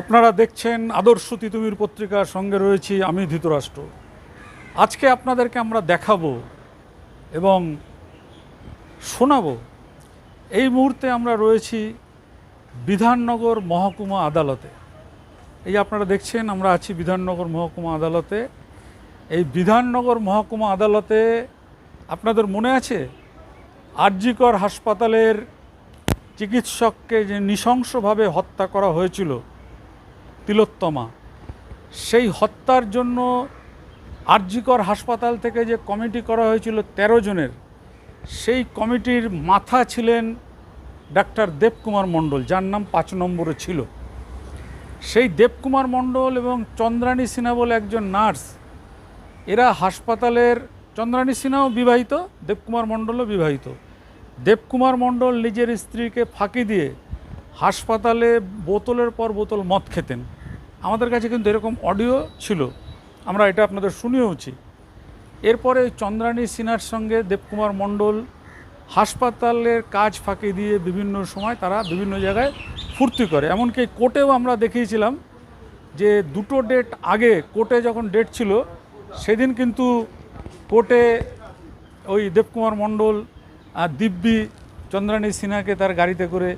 আপনারা দেখছেন আদর্শ তিতুমির পত্রিকার সঙ্গে রয়েছি আমি ধৃতরাষ্ট্র। আজকে আপনাদেরকে আমরা দেখাবো এবং শোনাবো। এই মুহূর্তে আমরা রয়েছি বিধাননগর মহকুমা আদালতে। এই আপনারা দেখছেন, আমরা আছি বিধাননগর মহকুমা আদালতে। এই বিধাননগর মহকুমা আদালতে আপনাদের মনে আছে? আরজিকর হাসপাতালের চিকিৎসককে যে নৃশংসভাবে হত্যা করা হয়েছিল তিলোত্তমা। সেই হত্যার জন্য আরজিকর হাসপাতাল থেকে যে কমিটি করা হয়েছিল ১৩ জনের, সেই কমিটির মাথা ছিলেন ডাক্তার দেবকুমার মণ্ডল, যার নাম পাঁচ নম্বরে ছিল। সেই দেবকুমার মণ্ডল এবং চন্দ্রাণী সিনহা বলে একজন নার্স, এরা হাসপাতালের, চন্দ্রাণী সিনহাও বিবাহিত, দেবকুমার মণ্ডলও বিবাহিত। দেবকুমার মণ্ডল নিজের স্ত্রীকে ফাঁকি দিয়ে হাসপাতালে বোতলের পর বোতল মদ খেতেন। আমাদের কাছে কিন্তু এরকম অডিও ছিল। আমরা এটা আপনাদের শুনিয়েওছি। এরপরে চন্দ্রাণী সিনহার সঙ্গে দেবকুমার মণ্ডল হাসপাতালের কাজ ফাঁকি দিয়ে বিভিন্ন সময় তারা বিভিন্ন জায়গায় ফুর্তি করে। এমনকি কোর্টেও আমরা দেখিয়েছিলাম যে দুটো ডেট আগে কোর্টে যখন ডেট ছিল, সেদিন কিন্তু কোর্টে ওই দেবকুমার মণ্ডল আর দিব্যি চন্দ্রাণী সিনহাকে তার গাড়িতে করে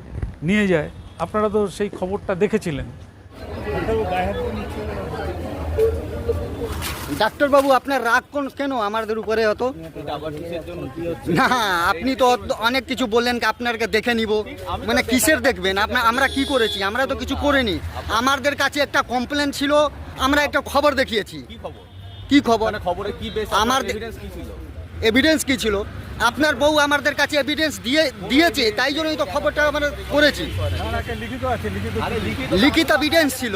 নিয়ে যায়। আপনারা তো সেই খবরটা দেখেছিলেন। ডাক্তারবাবু আপনার রাগ কোন কেন আমাদের উপরে হতো না আপনি তো অনেক কিছু বললেন আপনারকে দেখে নিব। মানে কিসের দেখবেন? আপনার আমরা কি করেছি? আমরা তো কিছু করিনি। আমাদের কাছে একটা কমপ্লেন ছিল আমরা একটা খবর দেখিয়েছি। কি খবর? কি খবর? মানে আমার এভিডেন্স কি ছিল? আপনার বউ আমাদের কাছে এভিডেন্স দিয়ে দিয়েছে তাই জন্যই তো খবরটা আমরা করেছি। লিখিত আছে লিখিত আরে লিখিত লিখিত এভিডেন্স ছিল।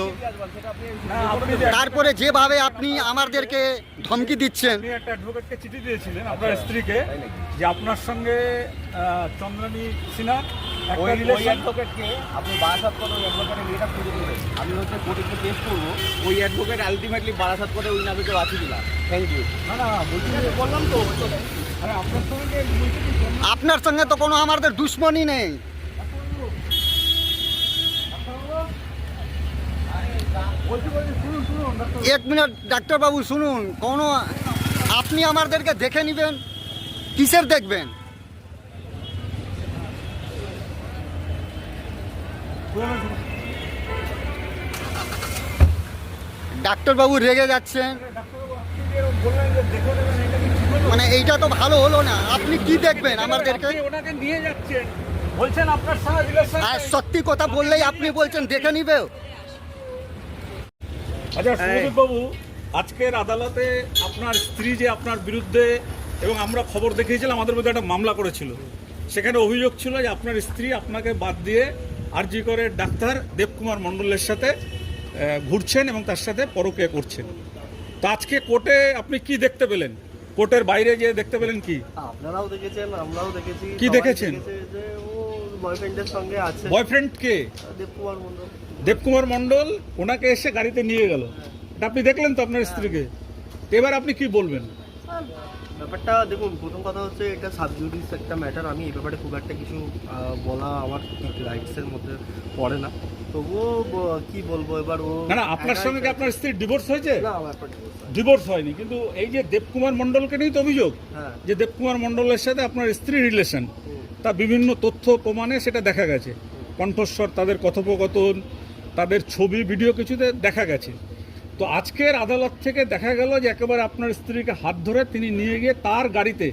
তারপরে যেভাবে আপনি আমাদেরকে ধমকি দিচ্ছেন। একটা অ্যাডভোকেটকে চিঠি দিয়েছিলেন আপনার স্ত্রীকে যে আপনার সঙ্গে চন্দ্রানী সিনহা ওই ওই অ্যাডভোকেটকে আপনি বারাসাত করে ওই অ্যাডভোকেটের মেয়েটা খুঁজে দেবেন আমি হচ্ছে কোর্টে কেস করব। ওই অ্যাডভোকেট আলটিমেটলি বারাসাত করে ওই নামে আছে কিনা থ্যাংক ইউ না না বললাম তো আপনার সঙ্গে তো কোনো আমাদের দুশ্মনী নেই। এক মিনিট, ডাক্তারবাবু, শুনুন। কোনো, আপনি আমাদেরকে দেখে নেবেন? কিসের দেখবেন। ডাক্তারবাবু রেগে যাচ্ছেন। মানে এইটা তো ভালো হলো না। আপনি কি দেখবেন আমাদেরকে? আপনি ওনাকে নিয়ে যাচ্ছেন। বলছেন আপনার আর সত্যি কথা বললেই আপনি বলছেন দেখে নিবে। আচ্ছা বাবু আজকের আদালতে আপনার স্ত্রী যে আপনার বিরুদ্ধে এবং আমরা খবর দেখিয়েছিলাম আমাদের মধ্যে একটা মামলা করেছিল। সেখানে অভিযোগ ছিল যে আপনার স্ত্রী আপনাকে বাদ দিয়ে আরজি করে ডাক্তার দেবকুমার মণ্ডলের সাথে ঘুরছেন এবং তার সাথে পরকে করছেন। তো আজকে কোর্টে আপনি কি দেখতে পেলেন? কোর্টের বাইরে গিয়ে দেখতে পেলেন কি? আপনারাও দেখেছেন আমরাও দেখেছি। কি দেখেছেন? যে ও বয়ফ্রেন্ডের সঙ্গে আছে। বয়ফ্রেন্ড কে? দেবকুমার মন্ডল দেবকুমার মণ্ডল ওনাকে এসে গাড়িতে নিয়ে গেল। এটা আপনি দেখলেন তো আপনার স্ত্রীকে? এবার আপনি কি বলবেন? ব্যাপারটা দেখুন প্রথম কথা হচ্ছে এটা সাবজুডিস একটা ম্যাটার আমি এই ব্যাপারে খুব একটা কিছু বলা আমার রাইটসের মধ্যে পড়ে না। তবুও কি বলব এবার ও না না আপনার সঙ্গে কি আপনার স্ত্রীর ডিভোর্স হয়েছে? না ডিভোর্স হয়নি। কিন্তু এই যে দেবকুমার মণ্ডলকে তো অভিযোগ হ্যাঁ। যে দেবকুমার মণ্ডলের সাথে আপনার স্ত্রী রিলেশন তা বিভিন্ন তথ্য প্রমাণে সেটা দেখা গেছে। কণ্ঠস্বর তাদের কথোপকথন তাদের ছবি ভিডিও কিছুতে দেখা গেছে। তো আজকের আদালত থেকে দেখা গেল যে একেবারে আপনার স্ত্রীকে হাত ধরে তিনি নিয়ে গিয়ে তার গাড়িতে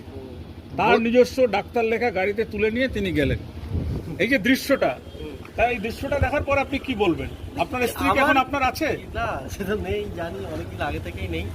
তার নিজস্ব ডাক্তার লেখা গাড়িতে তুলে নিয়ে তিনি গেলেন। এই যে দৃশ্যটা তাই এই দৃশ্যটা দেখার পর আপনি কি বলবেন? আপনার স্ত্রী এখন আপনার আছে? না সেটা নেই জানি অনেকদিন আগে থেকেই নেই।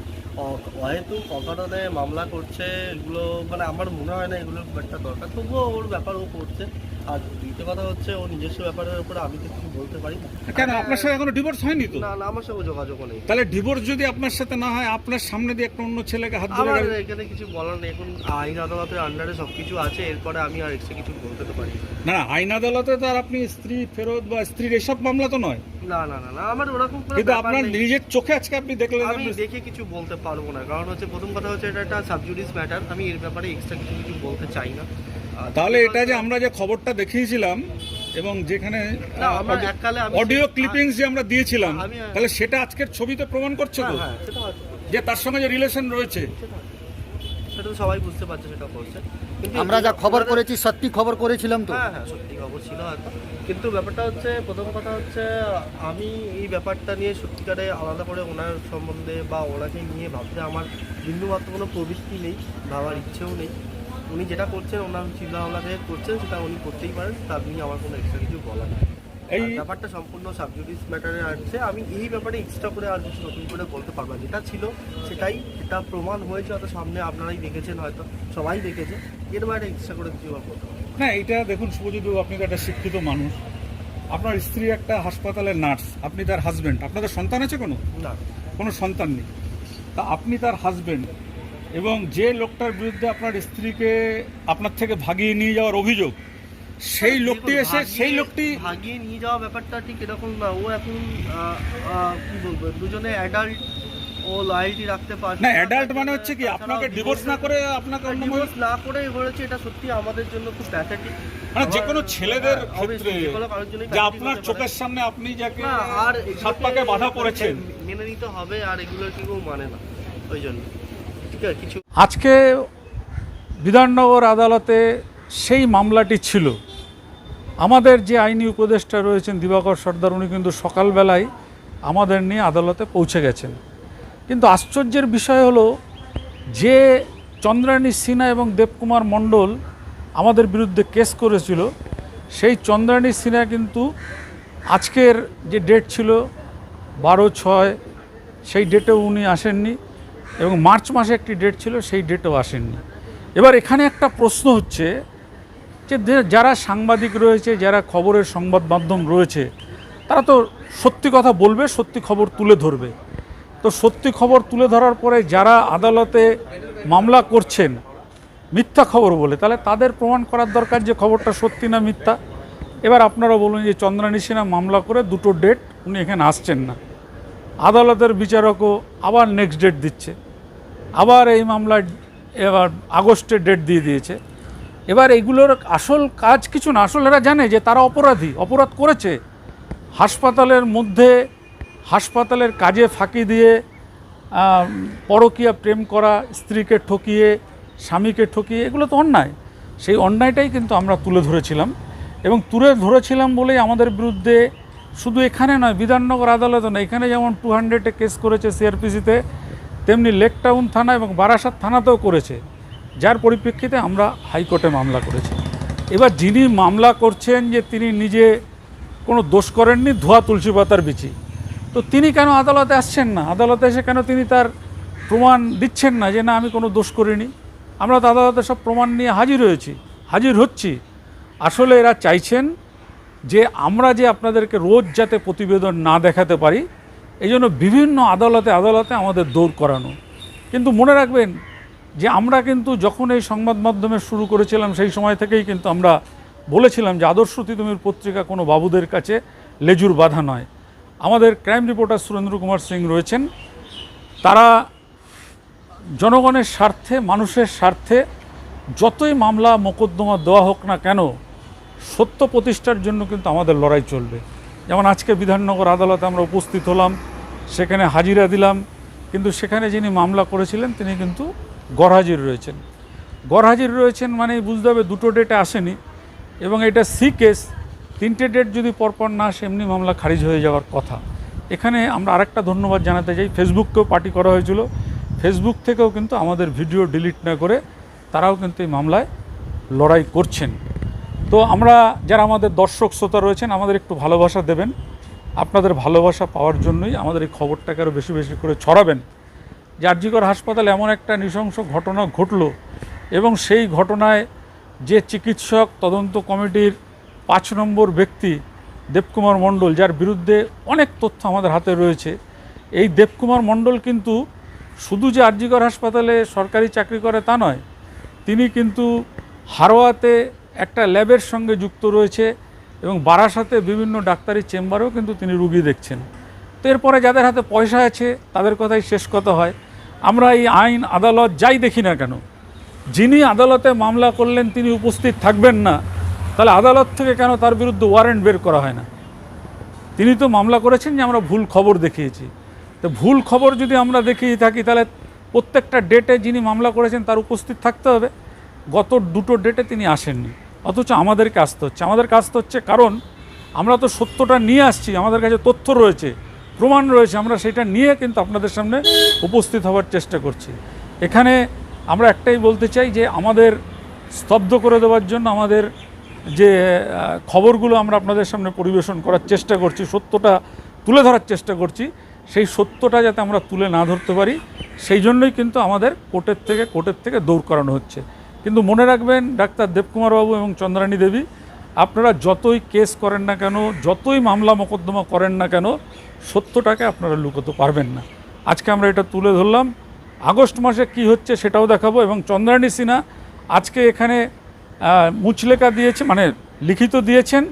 হয়তো কখনো মামলা করছে এগুলো মানে আমার মনে হয় না এগুলো একটা দরকার। তবুও ওর ব্যাপার ও করছে। আর দ্বিতীয় কথা হচ্ছে ও নিজস্ব ব্যাপারের উপরে আমি তো কিছু বলতে পারি না। কেন? আপনার সাথে এখনও ডিভোর্স হয়নি তো? না না আমার সঙ্গে যোগাযোগও নেই। তাহলে ডিভোর্স যদি আপনার সাথে না হয় আপনার সামনে দিয়ে একটা অন্য ছেলেকে হাত ধরে আমার এখানে কিছু বলার নেই। এখন আইন আদালতের আন্ডারে সব কিছু আছে এরপরে আমি আর এক্সট্রা কিছু বলতে তো পারি না। আইন আদালতে তো আর আপনি স্ত্রী ফেরত বা স্ত্রীর এসব মামলা তো নয়। না না না না আমার ওরকম কিন্তু আপনার নিজের চোখে আজকে আপনি দেখলেন আমি দেখে কিছু বলতে পারব না। কারণ হচ্ছে প্রথম কথা হচ্ছে এটা একটা সাবজুডিস ম্যাটার আমি এর ব্যাপারে এক্সট্রা কিছু কিছু বলতে চাই না। তাহলে এটা যে আমরা যে খবরটা দেখিয়েছিলাম এবং যেখানে আমরা অডিও ক্লিপিংস যে আমরা দিয়েছিলাম তাহলে সেটা আজকের ছবিতে প্রমাণ করছে তো? হ্যাঁ হ্যাঁ যে তার সঙ্গে যে রিলেশন রয়েছে। সেটা তো সবাই বুঝতে পারছে সেটা করছে কিন্তু আমরা যা খবর করেছি সত্যি খবর করেছিলাম তো? হ্যাঁ হ্যাঁ সত্যি খবর ছিল হয়তো। কিন্তু ব্যাপারটা হচ্ছে প্রথম কথা হচ্ছে আমি এই ব্যাপারটা নিয়ে সত্যিকারে আলাদা করে ওনার সম্বন্ধে বা ওনাকে নিয়ে ভাবতে আমার বিন্দুমাত্র কোনো প্রবৃত্তি নেই ভাবার ইচ্ছেও নেই। উনি যেটা করছেন ওনার চিন্তা ভাবনা থেকে করছেন সেটা উনি করতেই পারেন তার নিয়ে আমার কোনো এক্সট্রা কিছু বলার নেই। এই ব্যাপারটা সম্পূর্ণ সাবজুডিস ম্যাটারে আসছে। আমি এই ব্যাপারে এক্সট্রা করে আর কিছু নতুন করে বলতে পারব না। যেটা ছিল সেটাই এটা প্রমাণ হয়েছে হয়তো সামনে আপনারাই দেখেছেন হয়তো সবাই দেখেছে। এর বাইরে এক্সট্রা করে কিছু বলতে না। এটা দেখুন শুভজিৎ আপনি তো একটা শিক্ষিত মানুষ। আপনার স্ত্রী একটা হাসপাতালের নার্স আপনি তার হাজবেন্ড আপনাদের সন্তান আছে কোনো? না। কোনো সন্তান নেই। তা আপনি তার হাজবেন্ড এবং যে লোকটার বিরুদ্ধে আপনার স্ত্রীকে আপনার থেকে ভাগিয়ে নিয়ে যাওয়ার অভিযোগ সেই লোকটি এসে সেই লোকটি ভাগিয়ে নিয়ে যাওয়া ব্যাপারটা ঠিক এরকম না। ও এখন কি বলব দুজনে অ্যাডাল্ট ও লয়ালটি রাখতে পারছে না অ্যাডাল্ট মানে হচ্ছে কি আপনাকে ডিভোর্স না করে আপনাকে অন্য ডিভোর্স না করে হয়েছে এটা সত্যি আমাদের জন্য খুব প্যাথেটিক মানে যে কোনো ছেলেদের ক্ষেত্রে যে আপনার চোখের সামনে আপনি যাকে আর সাত পাকে বাধা পড়েছেন। মেনে নিতে হবে আর এগুলো কেউ মানে না ওই জন্য। আজকে বিধাননগর আদালতে সেই মামলাটি ছিল। আমাদের যে আইনি উপদেষ্টা রয়েছেন দিবাকর সর্দার, উনি কিন্তু সকালবেলায় আমাদের নিয়ে আদালতে পৌঁছে গেছেন। কিন্তু আশ্চর্যের বিষয় হলো, যে চন্দ্রানী সিনহা এবং দেবকুমার মণ্ডল আমাদের বিরুদ্ধে কেস করেছিল, সেই চন্দ্রানী সিনহা কিন্তু আজকের যে ডেট ছিল বারো ছয়, সেই ডেটেও উনি আসেননি। এবং মার্চ মাসে একটি ডেট ছিল, সেই ডেটেও আসেননি এবার এখানে একটা প্রশ্ন হচ্ছে যে যারা সাংবাদিক রয়েছে, যারা খবরের সংবাদ মাধ্যম রয়েছে, তারা তো সত্যি কথা বলবে, সত্যি খবর তুলে ধরবে। তো সত্যি খবর তুলে ধরার পরে যারা আদালতে মামলা করছেন, মিথ্যা খবর বলে, তাহলে তাদের প্রমাণ করার দরকার যে খবরটা সত্যি না মিথ্যা। এবার আপনারা বলুন যে, চন্দ্রানী সিনহা মামলা করে দুটো ডেট উনি এখানে আসছেন না। আদালতের বিচারকও আবার নেক্সট ডেট দিচ্ছে। আবার এই মামলার এবার আগস্টের ডেট দিয়ে দিয়েছে। এবার এগুলোর আসল কাজ কিছু না, আসল এরা জানে যে তারা অপরাধী, অপরাধ করেছে। হাসপাতালের মধ্যে, হাসপাতালের কাজে ফাঁকি দিয়ে পরকীয়া প্রেম করা, স্ত্রীকে ঠকিয়ে, স্বামীকে ঠকিয়ে, এগুলো তো অন্যায়। সেই অন্যায়টাই কিন্তু আমরা তুলে ধরেছিলাম। এবং তুলে ধরেছিলাম বলেই আমাদের বিরুদ্ধে শুধু এখানে নয়, বিধাননগর আদালতে নয়, এখানে যেমন টু হান্ড্রেডে কেস করেছে সিআরপিসিতে তেমনি লেক টাউন থানা এবং বারাসাত থানাতেও করেছে। যার পরিপ্রেক্ষিতে আমরা হাইকোর্টে মামলা করেছি। এবার যিনি মামলা করছেন যে তিনি নিজে কোনো দোষ করেননি, ধোয়া তুলসী পাতার বিচি। তো তিনি কেন আদালতে আসছেন না? আদালতে এসে কেন তিনি তার প্রমাণ দিচ্ছেন না যে না, আমি কোনো দোষ করিনি? আমরা তো আদালতে সব প্রমাণ নিয়ে হাজির হয়েছি, হাজির হচ্ছি। আসলে এরা চাইছেন যে আমরা যে আপনাদেরকে রোজ যাতে প্রতিবেদন না দেখাতে পারি, এই জন্য বিভিন্ন আদালতে আদালতে আমাদের দৌড় করানো। কিন্তু মনে রাখবেন যে আমরা কিন্তু যখন এই সংবাদ মাধ্যমে শুরু করেছিলাম, সেই সময় থেকেই কিন্তু আমরা বলেছিলাম যে আদর্শ তিতুমির পত্রিকা কোনো বাবুদের কাছে লেজুর বাধা নয়। আমাদের ক্রাইম রিপোর্টার সুরেন্দ্র কুমার সিং রয়েছেন। তারা জনগণের স্বার্থে, মানুষের স্বার্থে যতই মামলা, মোকদ্দমা দেওয়া হোক না কেন সত্য প্রতিষ্ঠার জন্য কিন্তু আমাদের লড়াই চলবে। যেমন আজকে বিধাননগর আদালতে আমরা উপস্থিত হলাম, সেখানে হাজিরা দিলাম, কিন্তু সেখানে যিনি মামলা করেছিলেন তিনি কিন্তু গরহাজির রয়েছেন। গরহাজির রয়েছেন মানে বুঝতে হবে দুটো ডেটে আসেনি, এবং এটা সি কেস তিনটে ডেট যদি পরপর না আসে, এমনি মামলা খারিজ হয়ে যাওয়ার কথা। এখানে আমরা আরেকটা ধন্যবাদ জানাতে চাই ফেসবুককেও পার্টি করা হয়েছিল। ফেসবুক থেকেও কিন্তু আমাদের ভিডিও ডিলিট না করে তারাও কিন্তু এই মামলায় লড়াই করছেন। তো আমরা যারা আমাদের দর্শক শ্রোতা রয়েছেন, আমাদের একটু ভালোবাসা দেবেন। আপনাদের ভালোবাসা পাওয়ার জন্যই আমাদের এই খবরটাকে আরও বেশি বেশি করে ছড়াবেন। জার্জিকর হাসপাতালে এমন একটা নৃশংস ঘটনা ঘটলো এবং সেই ঘটনায় যে চিকিৎসক তদন্ত কমিটির পাঁচ নম্বর ব্যক্তি দেবকুমার মণ্ডল, যার বিরুদ্ধে অনেক তথ্য আমাদের হাতে রয়েছে, এই দেবকুমার মণ্ডল কিন্তু শুধু যে আরজিকর হাসপাতালে সরকারি চাকরি করে তা নয়, তিনি কিন্তু হারোয়াতে একটা ল্যাবের সঙ্গে যুক্ত রয়েছে এবং বারাসাতে বিভিন্ন ডাক্তারি চেম্বারেও কিন্তু তিনি রুগী দেখছেন। তো এরপরে যাদের হাতে পয়সা আছে, তাদের কথাই শেষ কথা হয়। আমরা এই আইন আদালত যাই দেখি না কেন, যিনি আদালতে মামলা করলেন তিনি উপস্থিত থাকবেন না, তাহলে আদালত থেকে কেন তার বিরুদ্ধে ওয়ারেন্ট বের করা হয় না? তিনি তো মামলা করেছেন যে আমরা ভুল খবর দেখিয়েছি। তো ভুল খবর যদি আমরা দেখিয়ে থাকি, তাহলে প্রত্যেকটা ডেটে যিনি মামলা করেছেন তার উপস্থিত থাকতে হবে। গত দুটো ডেটে তিনি আসেননি। অথচ আমাদেরকে আসতে হচ্ছে আমাদেরকে আসতে হচ্ছে কারণ আমরা তো সত্যটা নিয়ে আসছি, আমাদের কাছে তথ্য রয়েছে, প্রমাণ রয়েছে, আমরা সেটা নিয়ে কিন্তু আপনাদের সামনে উপস্থিত হওয়ার চেষ্টা করছি। এখানে আমরা একটাই বলতে চাই যে আমাদের স্তব্ধ করে দেওয়ার জন্য আমাদের যে খবরগুলো আমরা আপনাদের সামনে পরিবেশন করার চেষ্টা করছি, সত্যটা তুলে ধরার চেষ্টা করছি, সেই সত্যটা যাতে আমরা তুলে না ধরতে পারি, সেই জন্যই কিন্তু আমাদের কোর্টের থেকে কোর্টের থেকে দৌড় করানো হচ্ছে। কিন্তু মনে রাখবেন, ডাক্তার দেবকুমার বাবু এবং চন্দ্রাণী দেবী, আপনারা যতই কেস করেন না কেন, যতই মামলা মোকদ্দমা করেন না কেন, সত্যটাকে আপনারা লুকোতে পারবেন না। আজকে আমরা এটা তুলে ধরলাম। আগস্ট মাসে কি হচ্ছে সেটাও দেখাবো এবং চন্দ্রানী সিনহা আজকে এখানে মুচলেখা দিয়েছে মানে লিখিত দিয়েছেন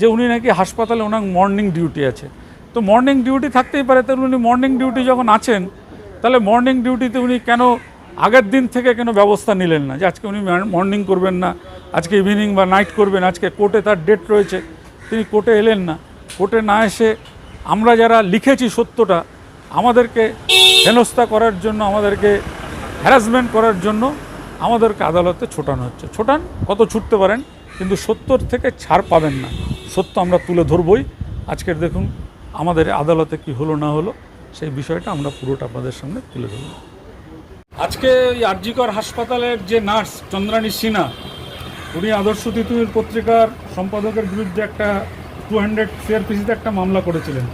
যে উনি নাকি হাসপাতালে ওনার মর্নিং ডিউটি আছে। তো মর্নিং ডিউটি থাকতেই পারে, তাহলে উনি মর্নিং ডিউটি যখন আছেন, তাহলে মর্নিং ডিউটিতে উনি কেন আগের দিন থেকে কেন ব্যবস্থা নিলেন না? যে আজকে উনি মর্নিং করবেন না, আজকে ইভিনিং বা নাইট করবেন, আজকে কোর্টে তার ডেট রয়েছে, তিনি কোর্টে এলেন না। কোর্টে না এসে আমরা যারা লিখেছি সত্যটা, আমাদেরকে হেনস্থা করার জন্য, আমাদেরকে হ্যারাসমেন্ট করার জন্য আমাদেরকে আদালতে ছোটানো হচ্ছে। ছোটান, কত ছুটতে পারেন, কিন্তু সত্যর থেকে ছাড় পাবেন না। সত্য আমরা তুলে ধরবই। আজকের দেখুন, আমাদের আদালতে কি হলো না হলো, সেই বিষয়টা আমরা পুরোটা আপনাদের সামনে তুলে ধরব। আজকে ওই আরজিকর হাসপাতালের যে নার্স চন্দ্রানী সিনহা, উনি আদর্শ তিতুমির পত্রিকার সম্পাদকের বিরুদ্ধে একটা টু হান্ড্রেড সিআরপিসিতে একটা মামলা করেছিলেন।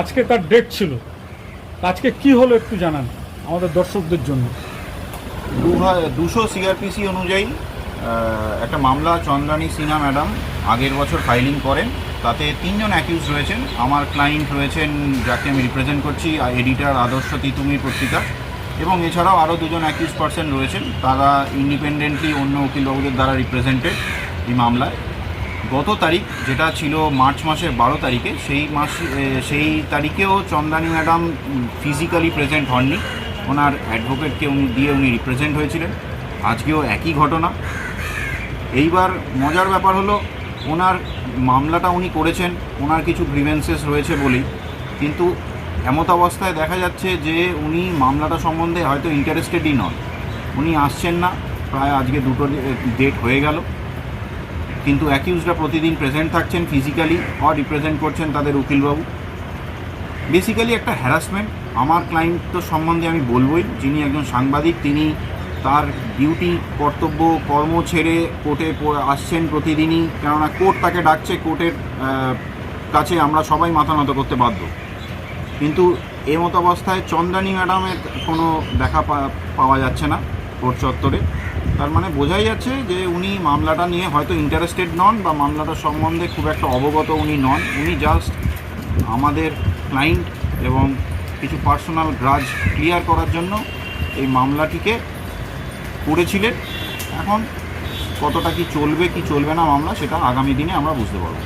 আজকে তার ডেট ছিল। আজকে কি হলো একটু জানান আমাদের দর্শকদের জন্য। দু দুশো সিআরপিসি অনুযায়ী একটা মামলা চন্দ্রানী সিনহা ম্যাডাম আগের বছর ফাইলিং করেন। তাতে তিনজন অ্যাকিউজ রয়েছেন। আমার ক্লায়েন্ট রয়েছেন, যাকে আমি রিপ্রেজেন্ট করছি এডিটার আদর্শ তিতুমির পত্রিকা। এবং এছাড়াও আরও দুজন অ্যাকিউজ পার্সন রয়েছেন। তারা ইন্ডিপেন্ডেন্টলি অন্য উকিলবাবুদের দ্বারা রিপ্রেজেন্টেড এই মামলায়। গত তারিখ, যেটা ছিল মার্চ মাসের বারো তারিখে, সেই মাস সেই তারিখেও চন্দ্রানী ম্যাডাম ফিজিক্যালি প্রেজেন্ট হননি। ওনার অ্যাডভোকেটকে উনি, দিয়ে উনি রিপ্রেজেন্ট হয়েছিলেন। আজকেও একই ঘটনা। এইবার মজার ব্যাপার হলো, ওনার মামলাটা উনি করেছেন, ওনার কিছু গ্রিভেন্সেস রয়েছে বলেই। কিন্তু এমত অবস্থায় দেখা যাচ্ছে যে উনি মামলাটা সম্বন্ধে হয়তো ইন্টারেস্টেডই নন। উনি আসছেন না, প্রায় আজকে দুটো ডেট হয়ে গেল। কিন্তু অ্যাকিউজরা প্রতিদিন প্রেজেন্ট থাকছেন ফিজিক্যালি আর রিপ্রেজেন্ট করছেন তাদের উকিলবাবু। বেসিক্যালি একটা হ্যারাসমেন্ট আমার ক্লায়েন্ট তো সম্বন্ধে আমি বলবই, যিনি একজন সাংবাদিক, তিনি তার ডিউটি কর্তব্য, কর্ম ছেড়ে কোর্টে আসছেন প্রতিদিনই। কেননা কোর্ট তাকে ডাকছে, কোর্টের কাছে আমরা সবাই মাথা নত করতে বাধ্য। কিন্তু এই মতো অবস্থায় চন্দ্রানী ম্যাডামের কোনো দেখা পাওয়া যাচ্ছে না কোর্ট চত্বরে। তার মানে বোঝাই যাচ্ছে যে উনি মামলাটা নিয়ে হয়তো ইন্টারেস্টেড নন বা মামলাটা সম্বন্ধে খুব একটা অবগত উনি নন। উনি জাস্ট আমাদের ক্লায়েন্ট এবং কিছু পার্সোনাল গ্রাজ ক্লিয়ার করার জন্য এই মামলাটিকে করেছিলেন। এখন কতটা কি চলবে কি চলবে না মামলা সেটা আগামী দিনে আমরা বুঝতে পারব।